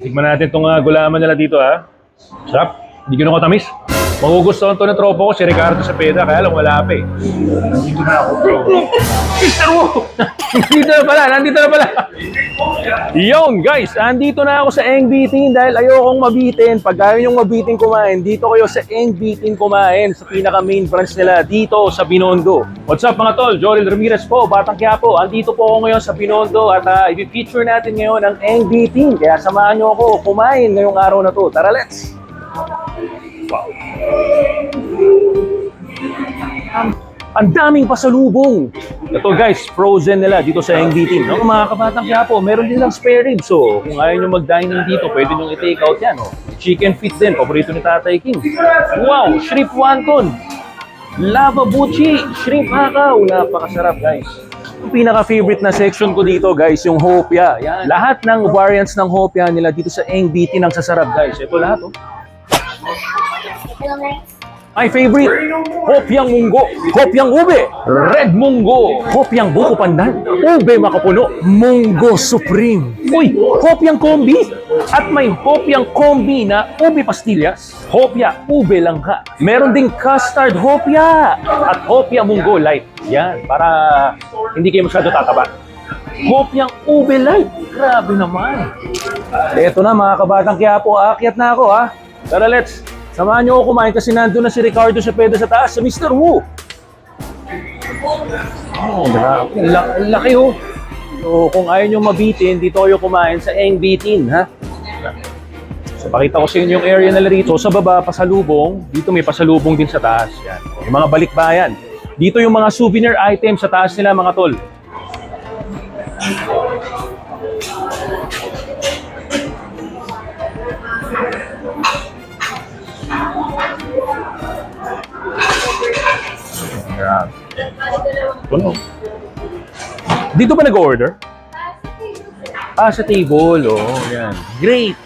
Tikman natin itong uh, gulaman nila dito ha. Sarap. Hindi ko katamis. Magugustuhan to ng tropa ko, si Ricardo Cepeda, kaya lang wala pa eh. Nandito na ako, bro. Mr. Wu! nandito na pala, nandito na pala. Yon, guys, andito na ako sa Eng Bitin dahil ayokong mabitin. Pag ayaw niyong mabitin kumain, dito kayo sa Eng Bitin kumain sa pinaka main branch nila dito sa Binondo. What's up mga tol? Joel Ramirez po, Batang Quiapo. Andito po ako ngayon sa Binondo at uh, i-feature natin ngayon ang Eng Bitin. Kaya samahan niyo ako kumain ngayong araw na to. Tara, let's! Ang daming pasalubong. Ito guys, frozen nila dito sa Bitin. No? Mga kabatang Quiapo, meron din lang spare ribs. So, kung ayaw nyo mag-dining dito, pwede nyo i-take out yan. Oh. Chicken feet din, paborito ni Tatay King. Wow, shrimp wonton. Lava buchi, shrimp hakaw. Napakasarap guys. Yung pinaka-favorite na section ko dito guys, yung hopia. Yan. Lahat ng variants ng hopia nila dito sa Bitin ang sasarap guys. Ito lahat oh. My favorite, Hopyang Munggo, Hopyang Ube, Red Munggo, Hopyang Buko Pandan, Ube Makapuno, Munggo Supreme. Uy, Hopyang Kombi, at may Hopyang Kombi na Ube Pastillas, Hopya Ube Langka. Meron ding Custard Hopya at Hopya Munggo Light. Yan, para hindi kayo masyado tataba. Hopyang Ube Light. Grabe naman. Ito na mga kabatang Quiapo, aakyat na ako ha. Tara let's, samahan niyo ako kumain kasi nandun na si Ricardo Cepeda sa taas, sa Mr. Wu. Oh, grabe. Ang la- ang laki oh. So, kung ayaw niyo mabitin, dito kayo kumain sa Eng Bitin, ha? So, pakita ko sa inyo yung area nila rito. Sa baba, pasalubong. Dito may pasalubong din sa taas. Yan. Yung mga balikbayan. Dito yung mga souvenir items sa taas nila, mga tol. Puno. Dito ba nag-order? Ah, sa table. Oh, yan. Great!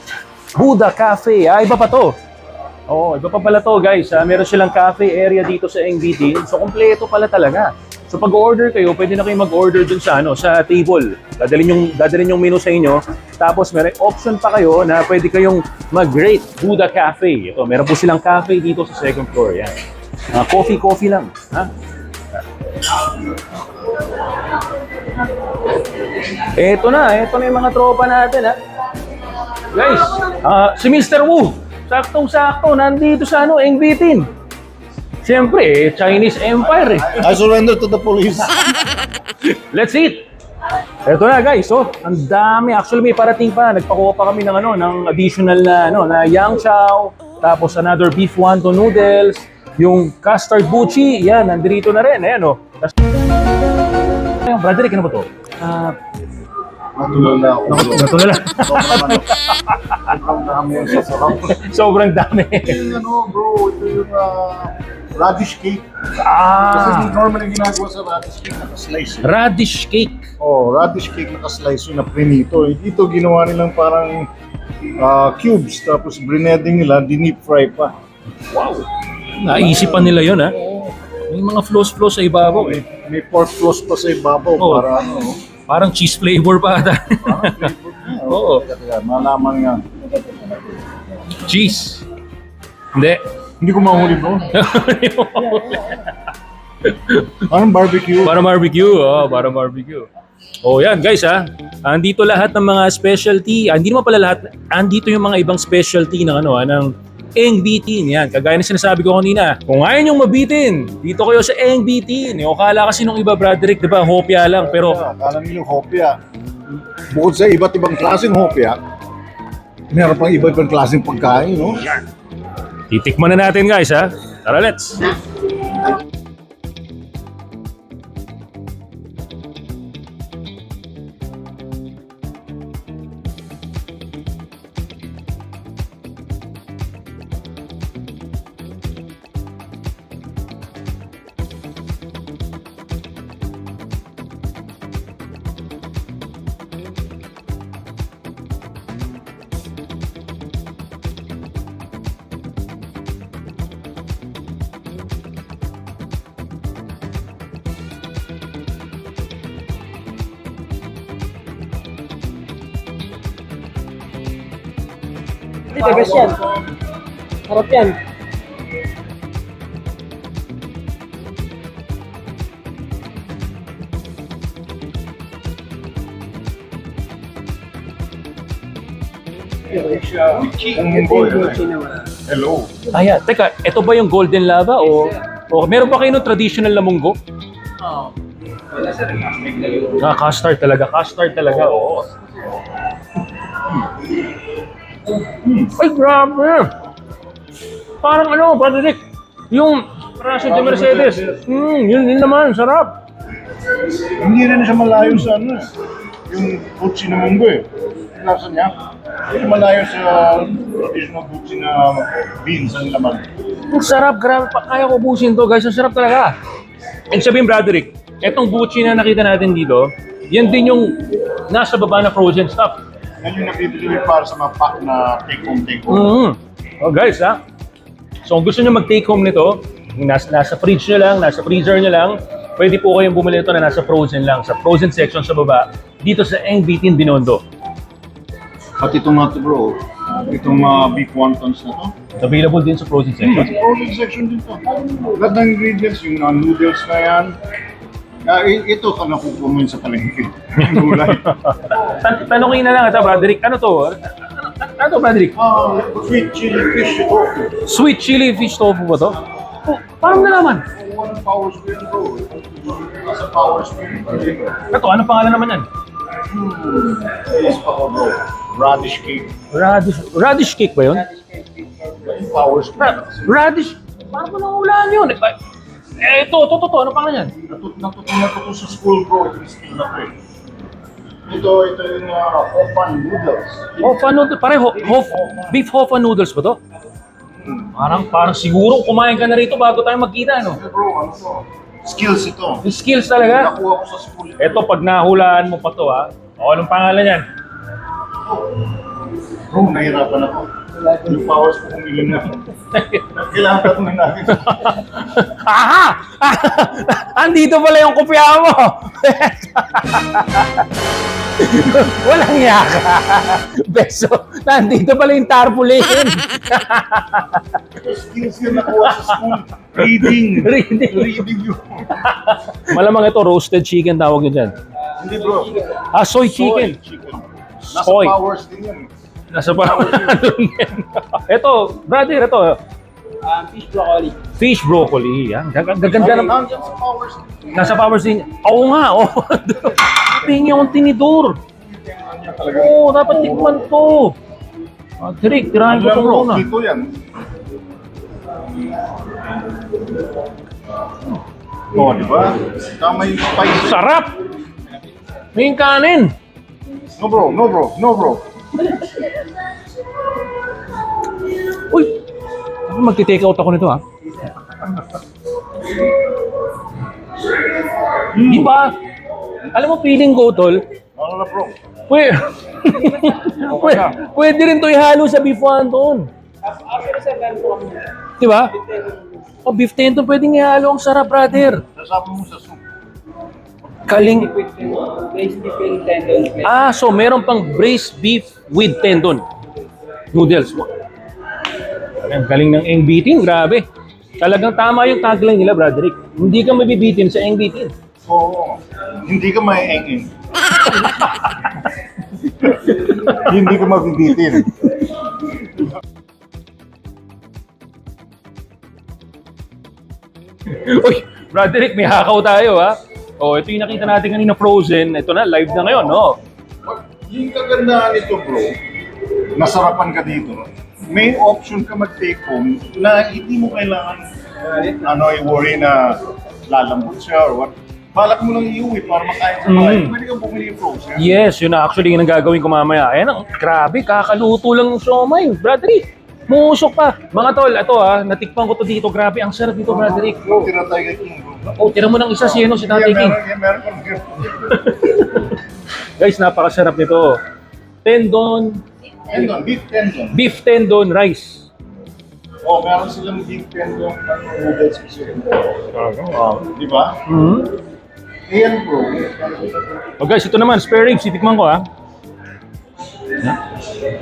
Buddha Cafe. Ah, iba pa to. Oo, iba pa pala to, guys. Ah, meron silang cafe area dito sa NBT. So, kompleto pala talaga. So, pag order kayo, pwede na kayo mag-order dun sa, ano, sa table. Dadalhin yung, dadalhin yung menu sa inyo. Tapos, meron option pa kayo na pwede kayong mag-rate Buddha Cafe. Ito, meron po silang cafe dito sa second floor. Yan. Ah, coffee, coffee lang. Ha? Eto na, eto na yung mga tropa natin, ha? Guys, ah, si Mr. Wu, saktong-sakto, nandito sa ano, Eng Bitin. Siyempre, eh, Chinese Empire eh. I surrender to the police. Let's eat! Eto na guys, oh, ang dami. Actually, may parating pa. Nagpakuha pa kami ng ano, ng additional na ano, na yang chow, tapos another beef wonton noodles, yung custard buchi, yan, nandito na rin. Ayan, oh. Ayun, brother, ano ba to? Ah, Matulog na ako. bro. ito na lang. Sobrang dami yung sasarap. Sobrang dami. Ito yung ano, bro, ito yung ah, radish cake. Kasi ah, normally ginagawa sa radish cake, naka-slice. eh. radish cake. Oh, radish cake naka-slice yung na prinito. Eh, Dito ginawa nilang parang ah, cubes, tapos brineding nila, dinip fry pa. Wow. Naisipan nila yun, ha? May mga flows-flows sa ibabaw, eh. May, pork floss pa sa ibabaw Oh. para ano. Parang cheese flavor pa ata. Parang flavor niya. Oo. Teka, teka, malaman nga. cheese. Hindi. Hindi ko mahuli bro. Parang barbecue. para barbecue, oh, para barbecue. Oh, yan guys ha. Andito lahat ng mga specialty. Ah, hindi naman pala lahat. Andito yung mga ibang specialty ng ano, ah, ng Eng Bitin. Yan, kagaya ng sinasabi ko kanina. Kung ayaw niyong mabitin, dito kayo sa Bitin. Yung akala kasi nung iba, Broderick, di ba, hopya lang. Pero Akala niyo yung hopya. Bukod sa iba't ibang klaseng hopya, meron pang iba't ibang klaseng pagkain, no? titikman na natin guys ha. Tara, let's. Best yan. Sarap yan. Ang yun. Hello. Ayan, teka, ito ba yung golden lava o... o meron ba kayo ng traditional na munggo? Oo. Ah, custard talaga, custard talaga, oo. Ay, grabe! Parang ano, Brother Rick, yung Raso de Mercedes. Hmm, yun din naman, sarap. Hindi rin siya malayo sa ano. Yung butsi na munggo eh. Lasa niya. Hindi malayo sa traditional butsi na beans ang laman. Ang sarap, grabe. Pa, kaya ko ubusin to, guys. Ang sarap talaga. And sabihin, Brother Rick, etong buchi na nakita natin dito, yan din yung nasa baba na frozen stuff. Yan yung nabibili para sa mga pack na take-home take-home. Mm. Oh, guys, ha? So, kung gusto nyo mag-take home nito, nasa, nasa fridge nyo lang, nasa freezer nyo lang, pwede po kayong bumili nito na nasa frozen lang, sa frozen section sa baba, dito sa Engbitin Binondo. At itong to bro, itong mga beef wontons na to. Available din sa frozen section. Frozen section din to. Lahat ng ingredients, yung mga noodles na yan. Ah, i- ito mo yun sa palengke. Yung Gulay. Tan- tanongin na lang ito, Broderick. Ano to? Ano, ano to, Broderick? Ah, sweet chili fish ito. Sweet chili fish tofu ba to? Oh, parang nalaman. One power spoon bro. Nasa power spoon. Ito, ano pangalan naman yan? Yes pa ko bro. Radish cake. Radish, radish cake ba yun? Power spoon. Ra- radish? Parang ko nahulaan yun. Eh, eh, ito, ito, ito, ito. Ano pangalan yan? Natut natutunan ko to sa school bro. Itong skill na to eh. Ito, ito yung uh, Hofan noodles. Hofa noodles. Pareho, hof, beef hofa noodles ba to? Parang, parang siguro kumain ka na rito bago tayo magkita, no? Ito bro, ano to? Skills ito. Yung skills talaga. Nakuha ko sa school. Ito, pag nahulaan mo pa to, ha? O, anong pangalan yan? Bro, nahirapan ako. Yung powers ko kung ilan na. Kailangan tatungan natin. Aha! Andito pala yung kopya mo! Walang yaka. Beso, nandito pala yung tarpaulin. Skills yun nakuha sa school. Reading. Reading. Reading yun. Malamang ito, roasted chicken tawag nyo dyan. Hindi bro. Ah, soy chicken. Soy chicken. Nasa Soy. powers din yan. Nasa pa. ito, brother, ito. Um, fish broccoli. Fish broccoli. Yan. Gag- Gaganda naman. Nandiyan sa powers din. Nasa powers din. Oo nga, oo. Tingin yung tinidor. Oo, dapat tikman to. Ah, Trick, tirahin ko ito Alam mo, muna. dito yan. Oh, di ba? Tama yung spice. Sarap! May kanin. No bro, no bro, no bro. Magti-take out ako nito ha. Di ba? Alam mo, feeling ko, tol, Ano na bro? pwede, pwede, pwede rin to ihalo sa beef wonton. After meron po kami. Di ba? O, beef tendon pwedeng ihalo. Ang sarap, brother. Nasama mo sa soup. Kaling... Braised beef and tendon. Ah, so meron pang braised beef with tendon. Noodles. Ang galing ng NBT, grabe. Talagang tama yung tagline nila, Broderick. Hindi ka mabibitin sa NBT. Oo. Hindi ka maiengin. Hindi ka mabibitin. Uy, Broderick, may hakaw tayo, ha? Oh, ito yung nakita natin kanina frozen. Ito na, live na ngayon, no? Yung kagandahan nito bro, nasarapan ka dito. May option ka mag-take home na hindi mo kailangan ano, i-worry na lalambot siya or what. Balak mo lang iuwi para makain sa bahay. Mm. Pwede kang bumili yung frozen. Yes, yun na actually yung gagawin ko mamaya. Ayan, ang grabe, kakaluto lang ng siomay. Broderick, musok pa. Mga tol, ito ha, natikpan ko to dito. Grabe, ang sarap dito, Broderick. Bro, tira tayo kay King. Oh, tira mo ng isa si, ano, si Tatay Yeah, King. meron, yeah, meron kang gift. Guys, napakasarap nito. Tendon, Tendon, beef tendon. beef tendon rice. Oh, meron silang beef tendon na noodles kasi. Di ba? Mhm. Ayan bro. Oh guys, ito naman, spare ribs, titikman ko ha.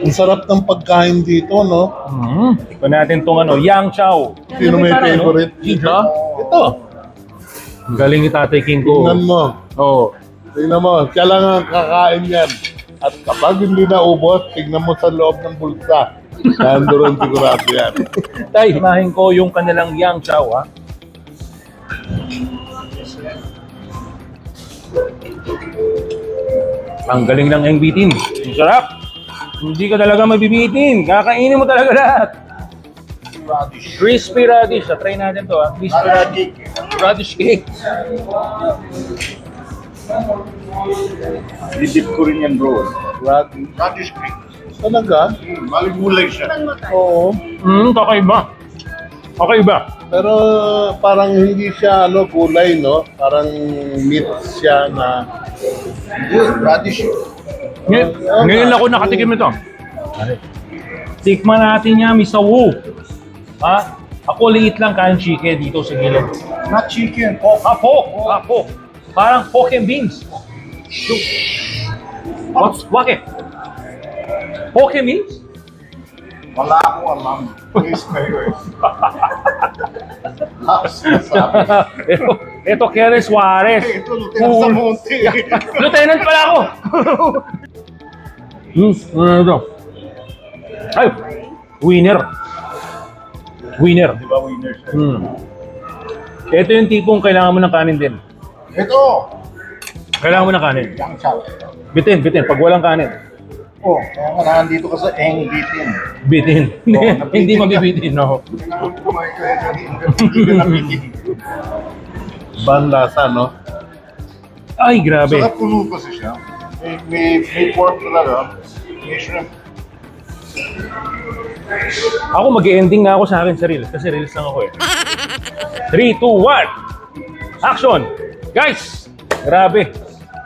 Ang sarap ng pagkain dito, no? Mm. Ito natin tong ano, Yang Chow. Sino may favorite? Dito? Ito. Ang galing ni Tatay King ko. Tingnan mo. Oo. Tingnan mo. Kailangan kakain yan. At kapag hindi na ubos, tingnan mo sa loob ng bulsa. Nandoon sigurado yan. Tay, himahin ko yung kanilang Yang Chow, ha? Ang galing ng Yang Bitin. Ang sarap. Hindi ka talaga mabibitin. Kakainin mo talaga lahat. Radish. Crispy radish. Ah, try natin to, ha? Crispy radish. Radish Radish cake. Didip ko rin yan, bro. Rat. Radish cake. Talaga? Hmm, Maligulay siya. Oo. Hmm, kakaiba. Kakaiba. Pero parang hindi siya ano gulay, no? Parang meat siya na Good. Radish. Ngayon, ngayon ako nakatikim ito. Tikman natin niya, Mr. Wu. Ha? Ako liit lang kain chicken dito sa gilid. Not chicken. Oh, Ah, pork! Ah, pork. Parang and beans. What? Bakit? Pork and beans? wala akong alam. Please nasabi. ito, ito Keren Suarez. Ito, Lieutenant Samonte. Lieutenant pala ako! hmm, ano ito? Ay! Winner. Winner. Di ba winner siya? Hmm. Ito yung tipong kailangan mo ng kanin din. Ito! Kailangan mo ng kanin. Yang chow. Bitin, bitin. Pag walang kanin, Oh, kaya nga nandito ka sa Eng Bitin. bitin. Oo, nabitin Hindi ka. mabibitin, no? Kailangan kumain ka eh, hindi ka nabitin. ban lasa, no? Ay, grabe. Saka puno kasi siya. May, may, may pork talaga. May shrimp. Ako mag-ending na ako sa akin sa Reels kasi Reels lang ako eh. 3, 2, 1! Action! Guys! Grabe!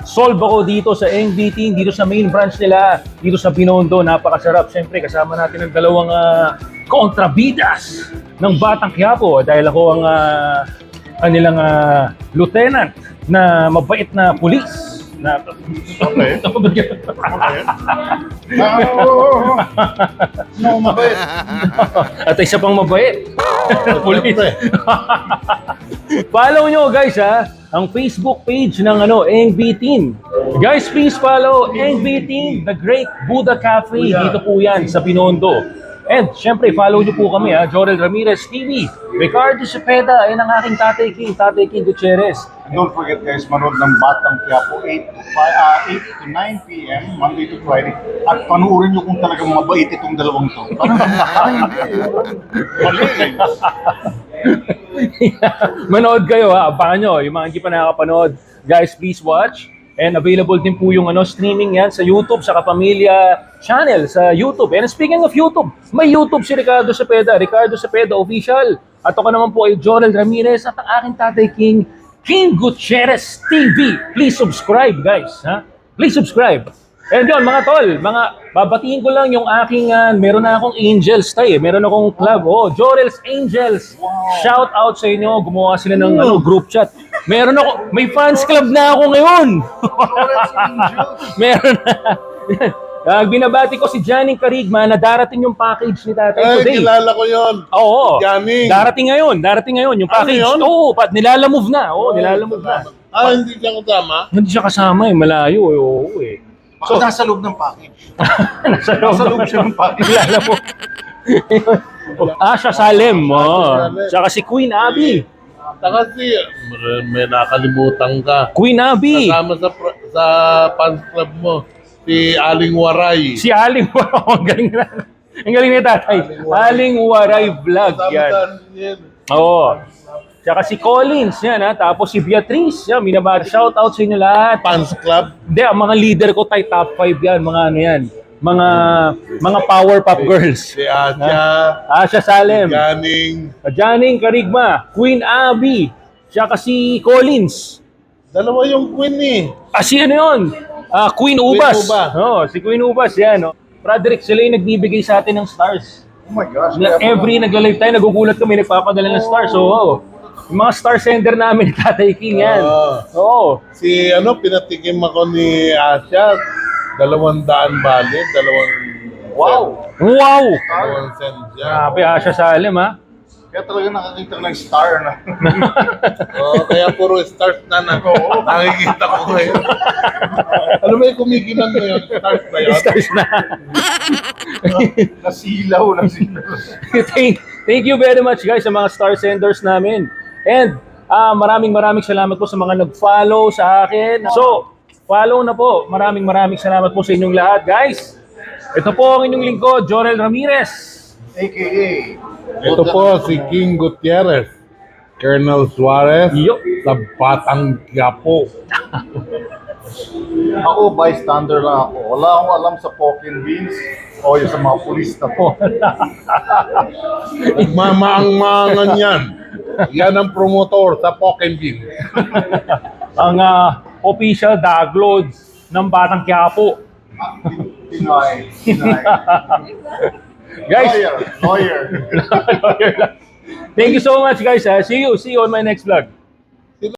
Solve ako dito sa NBT, dito sa main branch nila, dito sa Binondo. Napakasarap. Siyempre, kasama natin ang dalawang ah, kontrabidas ng Batang Quiapo dahil ako ang ah, kanilang ah, lieutenant na mabait na pulis. Na, Okay. Oo. No, mabait. At isa pang mabait. Pulis. follow nyo guys ha, ang Facebook page ng ano, NB Guys, please follow NB The Great Buddha Cafe. Dito po yan sa Binondo. And syempre, follow nyo po kami ha, Jorel Ramirez TV, Ricardo Cepeda, ayan ang aking Tatay King, Tatay King Gutierrez. Don't forget guys, manood ng Batang Quiapo 8 to 5, ah, 8 to 9 p.m. Monday to Friday. At panuorin nyo kung talagang mabait itong dalawang to. Parang parang hindi. Mali eh. Manood kayo ha, abangan nyo. Yung mga hindi pa nakakapanood, guys, please watch. And available din po yung ano, streaming yan sa YouTube, sa Kapamilya channel sa YouTube. And speaking of YouTube, may YouTube si Ricardo Cepeda, Ricardo Cepeda Official. At ako naman po ay Jorel Ramirez at ang aking tatay King, King Gutierrez TV. Please subscribe guys. Ha? Please subscribe. And yun, mga tol, mga babatiin ko lang yung aking, ah, meron na akong Angels tayo eh. Meron akong club. Oh, Jorel's Angels. Shout out sa inyo. Gumawa sila ng ano, group chat. Meron ako, may fans club na ako ngayon. meron na. Ah, binabati ko si Janning Carigma na darating yung package ni tatay Ay, today. kilala ko yon. Oo. Janning. Darating ngayon, darating ngayon yung Ano package. yun? Oo, pa, nilalamove na. Oo, nilalamove na. Ah, hindi siya kasama? Hindi siya kasama eh, malayo eh. Oo eh. Baka nasa loob ng package. Nasa loob, Nasa loob siya ng package. Kilala mo. Asha Salem. Oh. Tsaka si Queen Abby. Saka si, may nakalimutan ka. Queen Abby. Kasama sa sa fans club mo, si Aling Waray. Si Aling Waray. Ang galing na. Ang galing ni tatay. Aling Waray. Aling Waray Vlog. Kasama Yan. sa yan. Oo. Tsaka si Collins. Yan ha. Tapos si Beatrice. Yan. Minabati. Shout out sa inyo lahat. Fans club. Hindi, ang mga leader ko tayo top 5 yan. Mga ano yan. Mga mga power pop girls. Si Asya, Asha Salem. Ganing. Janing Karigma, Queen Abby, siya kasi Collins. Dalawa yung queen eh. Ah, si ano yun? Ah, Queen Ubas. Ubas. Oh, si Queen Ubas, yan. Oh. Frederick, sila yung nagbibigay sa atin ng stars. Oh my gosh. Na every nagla-live tayo, nagugulat kami, nagpapadala ng stars. So, oh. Yung mga star sender namin ni Tatay King yan. Oo. Oo. Si ano, pinatikim ako ni Asya, dalawang daan bale, dalawang Wow! Wow! One cent yan. Grabe ah, siya Salim ha. Kaya talaga nakakita ko ng star na. Oo, kaya puro stars na na. Nakikita ko ngayon. ano ba yung kumikinan mo yun? Stars ba yun? Stars na. nasilaw, nasilaw. thank, thank you very much guys sa mga star senders namin. And ah, maraming maraming salamat po sa mga nag-follow sa akin. So, follow na po. Maraming maraming salamat po sa inyong lahat guys. Ito po ang inyong lingkod, Jorel Ramirez. AKA. Ito po si King Gutierrez. Colonel Suarez Yo. sa Batang Quiapo. Ako, bystander lang ako. Wala akong alam sa Pokin Beans o yung sa mga pulis na po. Nagmamaang-maangan yan. Yan ang promotor sa Bean. ang ah, official dagloads ng Batang Quiapo. Pinoy. Pinoy. Guys, Lawyer. Lawyer. thank you so much guys. ah. See you. See you on my next vlog.